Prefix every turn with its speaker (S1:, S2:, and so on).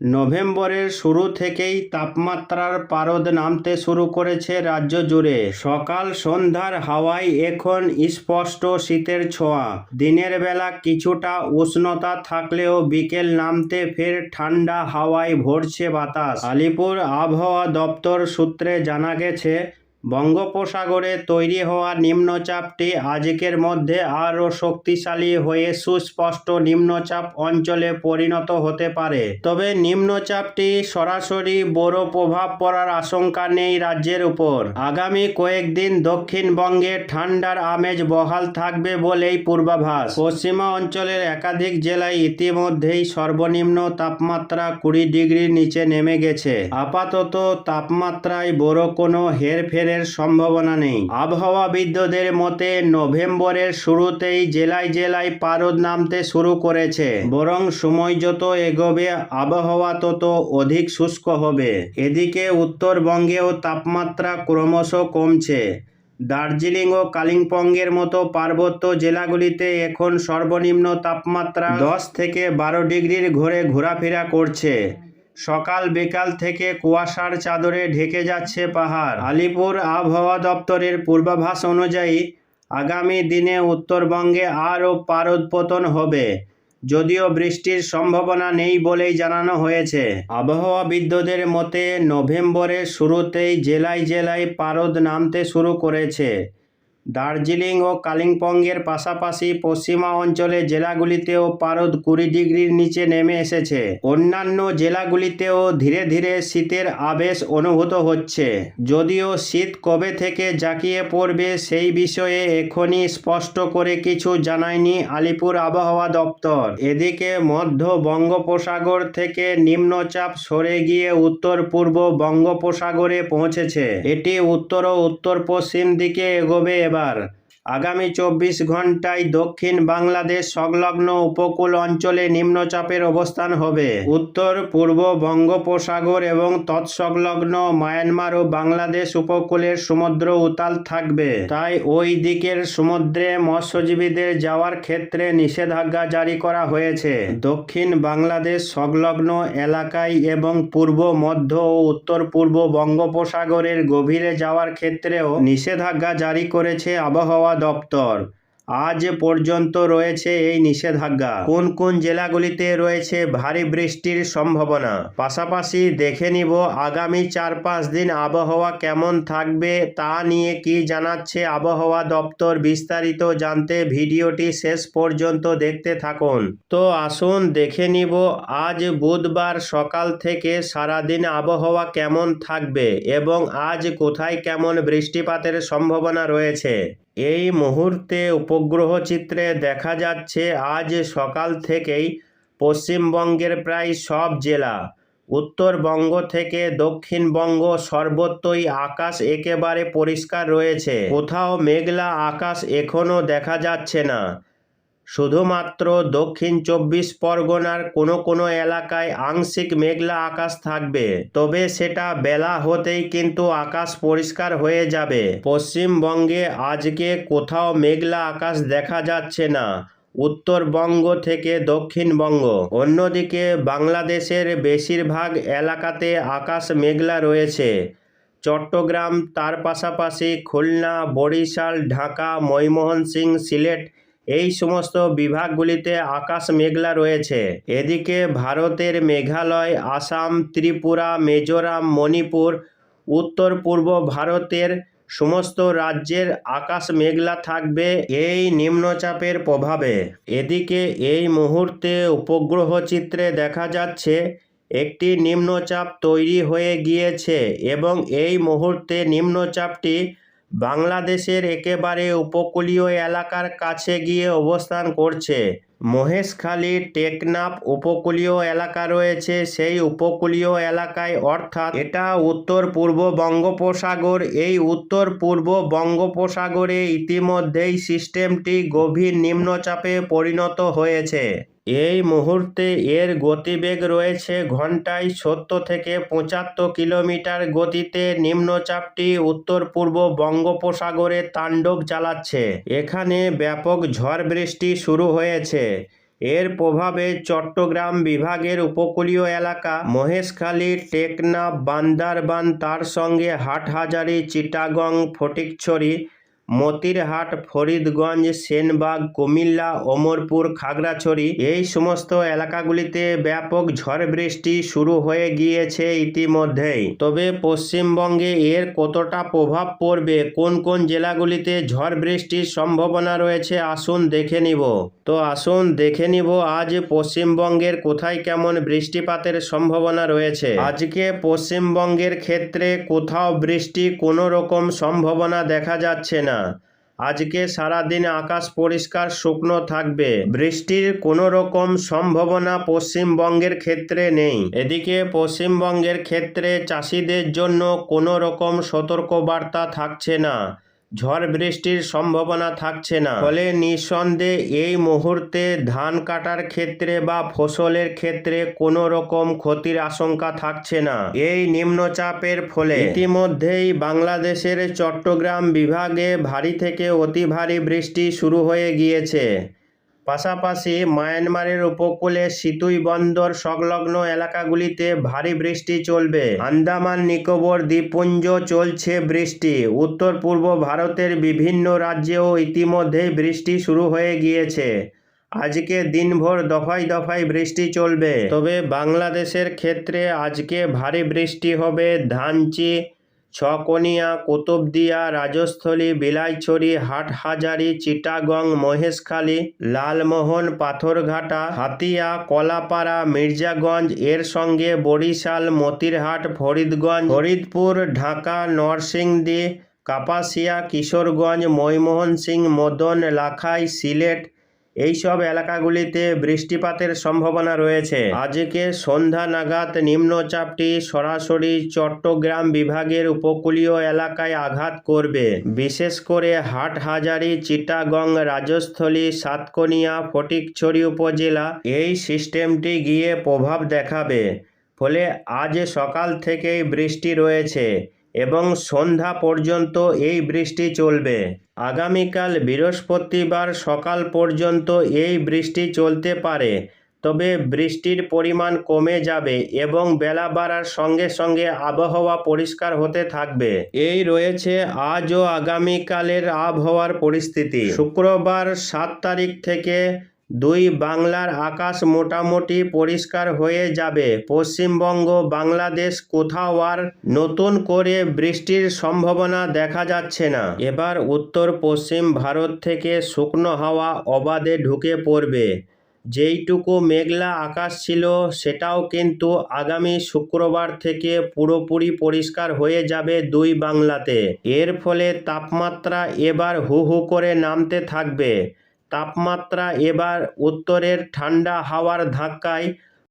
S1: নভেম্বরের শুরু থেকেই তাপমাত্রার পারদ নামতে শুরু করেছে রাজ্য জুড়ে। সকাল সন্ধ্যার হাওয়ায় এখন স্পষ্ট শীতের ছোঁয়া। দিনের বেলা কিছুটা উষ্ণতা থাকলেও বিকেল নামতে ফের ঠান্ডা হাওয়ায় ভরছে বাতাস। আলিপুর আবহাওয়া দপ্তর সূত্রে জানা গেছে বঙ্গোপসাগরে তৈরি হওয়া নিম্নচাপটি আজকের মধ্যে আরও শক্তিশালী হয়ে সুস্পষ্ট নিম্নচাপ অঞ্চলে পরিণত হতে পারে। তবে নিম্নচাপটি সরাসরি বড় প্রভাব পড়ার আশঙ্কা নেই রাজ্যের উপর। আগামী কয়েকদিন দক্ষিণবঙ্গে ঠান্ডার আমেজ বহাল থাকবে বলেই পূর্বাভাস। পশ্চিমা অঞ্চলের একাধিক জেলায় ইতিমধ্যেই সর্বনিম্ন তাপমাত্রা কুড়ি ডিগ্রির নিচে নেমে গেছে। আপাতত তাপমাত্রায় বড় কোনো হেরফেরের সম্ভাবনা নেই। আবহাওয়াবিদদের মতে, নভেম্বরের শুরুতেই জেলায় জেলায় পারদ নামতে শুরু করেছে। বরং সময় যত এগোবে, আবহাওয়া তত অধিক শুষ্ক হবে। এদিকে উত্তরবঙ্গেও তাপমাত্রা ক্রমশ কমছে। দার্জিলিং ও কালিম্পংয়ের মতো পার্বত্য জেলাগুলিতে এখন সর্বনিম্ন তাপমাত্রা দশ থেকে বারো ডিগ্রির ঘরে ঘোরাফেরা করছে। সকাল বিকাল থেকে কুয়াশার চাদরে ঢেকে যাচ্ছে পাহাড়। আলিপুর আবহাওয়া দপ্তরের পূর্বাভাস অনুযায়ী আগামী দিনে উত্তরবঙ্গে আরও পারদ পতন হবে। যদিও বৃষ্টির সম্ভাবনা নেই বলেই জানানো হয়েছে। আবহাওয়াবিদদের মতে, নভেম্বরের শুরুতেই জেলায় জেলায় পারদ নামতে শুরু করেছে। দার্জিলিং ও কালিম্পংয়ের পাশাপাশি পশ্চিমা অঞ্চলের জেলাগুলিতেও পারদ কুড়ি ডিগ্রির নিচে নেমে এসেছে। অন্যান্য জেলাগুলিতেও ধীরে ধীরে শীতের আবেশ অনুভূত হচ্ছে। যদিও শীত কবে থেকে জাঁকিয়ে পড়বে সেই বিষয়ে এখনই স্পষ্ট করে কিছু জানায়নি আলিপুর আবহাওয়া দপ্তর। এদিকে মধ্য বঙ্গোপসাগর থেকে নিম্নচাপ সরে গিয়ে উত্তর পূর্ব বঙ্গোপসাগরে পৌঁছেছে। এটি উত্তর ও উত্তর পশ্চিম দিকে এগোবে এবার Guevara আগামী চব্বিশ ঘন্টায় দক্ষিণ বাংলাদেশ সংলগ্ন উপকূল অঞ্চলে নিম্নচাপের অবস্থান হবে। উত্তর, পূর্ব বঙ্গোপসাগর এবং তৎসংলগ্ন মায়ানমার ও বাংলাদেশ উপকূলের সমুদ্র উতাল থাকবে। তাই ওই দিকের সমুদ্রে মৎস্যজীবীদের যাওয়ার ক্ষেত্রে নিষেধাজ্ঞা জারি করা হয়েছে। দক্ষিণ বাংলাদেশ সংলগ্ন এলাকায় এবং পূর্ব, মধ্য ও উত্তর পূর্ব বঙ্গোপসাগরের গভীরে যাওয়ার ক্ষেত্রেও নিষেধাজ্ঞা জারি করেছে আবহাওয়া দপ্তর। আজ পর্যন্ত রয়েছে এই নিষেধাজ্ঞা। কোন কোন জেলাগুলিতে রয়েছে ভারী বৃষ্টির সম্ভাবনা? পাশাপাশি দেখে নিব আগামী চার পাঁচ দিন আবহাওয়া কেমন থাকবে তা নিয়ে কি জানাচ্ছে আবহাওয়া দপ্তর। বিস্তারিত জানতে ভিডিওটি শেষ পর্যন্ত দেখতে থাকুন। তো আসুন দেখে নিব আজ বুধবার সকাল থেকে সারাদিন আবহাওয়া কেমন থাকবে এবং আজ কোথায় কেমন বৃষ্টিপাতের সম্ভাবনা রয়েছে। এই মুহূর্তে উপগ্রহ চিত্রে দেখা যাচ্ছে, আজ সকাল থেকেই পশ্চিমবঙ্গের প্রায় সব জেলা, উত্তরবঙ্গ থেকে দক্ষিণবঙ্গ সর্বত্রই আকাশ একেবারে পরিষ্কার রয়েছে। কোথাও মেঘলা আকাশ এখনও দেখা যাচ্ছে না। শুধুমাত্র দক্ষিণ চব্বিশ পরগনার কোনো কোনো এলাকায় আংশিক মেঘলা আকাশ থাকবে, তবে সেটা বেলা হতেই কিন্তু আকাশ পরিষ্কার হয়ে যাবে। পশ্চিমবঙ্গে আজকে কোথাও মেঘলা আকাশ দেখা যাচ্ছে না, উত্তরবঙ্গ থেকে দক্ষিণবঙ্গ। অন্যদিকে বাংলাদেশের বেশিরভাগ এলাকাতে আকাশ মেঘলা রয়েছে। চট্টগ্রাম, তার পাশাপাশি খুলনা, বরিশাল, ঢাকা, ময়মনসিংহ, সিলেট এই সমস্ত বিভাগগুলিতে আকাশ মেঘলা রয়েছে। এদিকে ভারতের মেঘালয়, আসাম, ত্রিপুরা, মিজোরাম, মণিপুর, উত্তর পূর্ব ভারতের সমস্ত রাজ্যের আকাশ মেঘলা থাকবে এই নিম্নচাপের প্রভাবে। এদিকে এই মুহূর্তে উপগ্রহ চিত্রে দেখা যাচ্ছে, একটি নিম্নচাপ তৈরি হয়ে গিয়েছে এবং এই মুহূর্তে নিম্নচাপটি বাংলাদেশের একেবারে উপকূলীয় এলাকার কাছে গিয়ে অবস্থান করছে। মহেশখালী টেকনাফ উপকূলীয় এলাকা রয়েছে। সেই উপকূলীয় এলাকায় অর্থাৎ এটা উত্তর পূর্ব বঙ্গোপসাগর। এই উত্তর পূর্ব বঙ্গোপসাগরে ইতিমধ্যেই সিস্টেমটি গভীর নিম্নচাপে পরিণত হয়েছে। এই মুহূর্তে এর গতিবেগ রয়েছে ঘন্টায় সত্তর থেকে পঁচাত্তর কিলোমিটার গতিতে। নিম্নচাপটি উত্তর পূর্ব বঙ্গোপসাগরে তাণ্ডব চালাচ্ছে। এখানে ব্যাপক ঝড় বৃষ্টি শুরু হয়েছে। এর প্রভাবে চট্টগ্রাম বিভাগের উপকূলীয় এলাকা মহেশখালী, টেকনাফ, বান্দারবান, তার সঙ্গে হাটহাজারি, চিটাগং, ফটিকছড়ি মতিরহাট, ফরিদগঞ্জ, সেনবাগ, কুমিল্লা, অমরপুর, খাগড়াছড়ি এই সমস্ত এলাকাগুলিতে ব্যাপক ঝড় বৃষ্টি শুরু হয়ে গিয়েছে ইতিমধ্যেই। তবে পশ্চিমবঙ্গে এর কতটা প্রভাব পড়বে, কোন কোন জেলাগুলিতে ঝড় বৃষ্টির সম্ভাবনা রয়েছে, আসুন দেখে নিব। তো আসুন দেখে নিব আজ পশ্চিমবঙ্গের কোথায় কেমন বৃষ্টিপাতের সম্ভাবনা রয়েছে। আজকে পশ্চিমবঙ্গের ক্ষেত্রে কোথাও বৃষ্টি কোনো রকম সম্ভাবনা দেখা যাচ্ছে না। আজকে সারাদিন আকাশ পরিষ্কার, শুকনো থাকবে। বৃষ্টির কোনো রকম সম্ভাবনা পশ্চিমবঙ্গের ক্ষেত্রে নেই। এদিকে পশ্চিমবঙ্গের ক্ষেত্রে চাষিদের জন্য কোনো রকম সতর্কবার্তা থাকছে না। ঝড় বৃষ্টির সম্ভাবনা থাকছে না। ফলে নিঃসন্দেহে এই মুহূর্তে ধান কাটার ক্ষেত্রে বা ফসলের ক্ষেত্রে কোনো রকম ক্ষতির আশঙ্কা থাকছে না। এই নিম্নচাপের ফলে ইতিমধ্যেই বাংলাদেশের চট্টগ্রাম বিভাগে ভারী থেকে অতি ভারী বৃষ্টি শুরু হয়ে গিয়েছে। পাশাপাশি মায়ানমারের উপকূলে সিতুই বন্দর সংলগ্ন এলাকাগুলিতে ভারী বৃষ্টি চলবে। আন্দামান, নিকোবর দ্বীপপুঞ্জ চলছে বৃষ্টি। উত্তর পূর্ব ভারতের বিভিন্ন রাজ্যেও ইতিমধ্যেই বৃষ্টি শুরু হয়ে গিয়েছে। আজকে দিনভর দফায় দফায় বৃষ্টি চলবে। তবে বাংলাদেশের ক্ষেত্রে আজকে ভারী বৃষ্টি হবে ধানচি ছকনিয়া, কুতুবদিয়া, রাজস্থলী, বিলাইছড়ি, হাটহাজারি, চিটাগং, মহেশখালী, লালমোহন, পাথরঘাটা, হাতিয়া, কলাপাড়া, মির্জাগঞ্জ, এর সঙ্গে বরিশাল, মতিরহাট, ফরিদগঞ্জ, ফরিদপুর, ঢাকা, নরসিংদী, কাপাসিয়া, কিশোরগঞ্জ ময়মোহন সিং মদন, লাখাই, সিলেট এইসব এলাকাগুলিতে বৃষ্টিপাতের সম্ভাবনা রয়েছে। আজকে সন্ধ্যা নাগাদ নিম্নচাপটি সরাসরি চট্টগ্রাম বিভাগের উপকূলীয় এলাকায় আঘাত করবে। বিশেষ করে হাটহাজারী, চিটাগং, রাজস্থলী, সাতকনিয়া, ফটিকছড়ি উপজেলা এই সিস্টেমটি গিয়ে প্রভাব দেখাবে। ফলে আজ সকাল থেকেই বৃষ্টি রয়েছে। এবং সন্ধ্যা পর্যন্ত এই বৃষ্টি চলবে। আগামীকাল বৃহস্পতিবার সকাল পর্যন্ত এই বৃষ্টি চলতে পারে, তবে বৃষ্টির পরিমাণ কমে যাবে এবং বেলা বাড়ার সঙ্গে সঙ্গে আবহাওয়া পরিষ্কার হতে থাকবে। এই রয়েছে আজ ও আগামীকালের আবহাওয়ার পরিস্থিতি। শুক্রবার সাত তারিখ থেকে দুই বাংলার আকাশ মোটামুটি পরিষ্কার হয়ে যাবে। পশ্চিমবঙ্গ, বাংলাদেশ কোথাও আর নতুন করে বৃষ্টির সম্ভাবনা দেখা যাচ্ছে না। এবার উত্তর পশ্চিম ভারত থেকে শুকনো হাওয়া অবাধে ঢুকে পড়বে। যেইটুকু মেঘলা আকাশ ছিল, সেটাও কিন্তু আগামী শুক্রবার থেকে পুরোপুরি পরিষ্কার হয়ে যাবে দুই বাংলাতে। এর ফলে তাপমাত্রা এবার হু হু করে নামতে থাকবে। তাপমাত্রা এবার উত্তরের ঠান্ডা হাওয়ার ধাক্কায়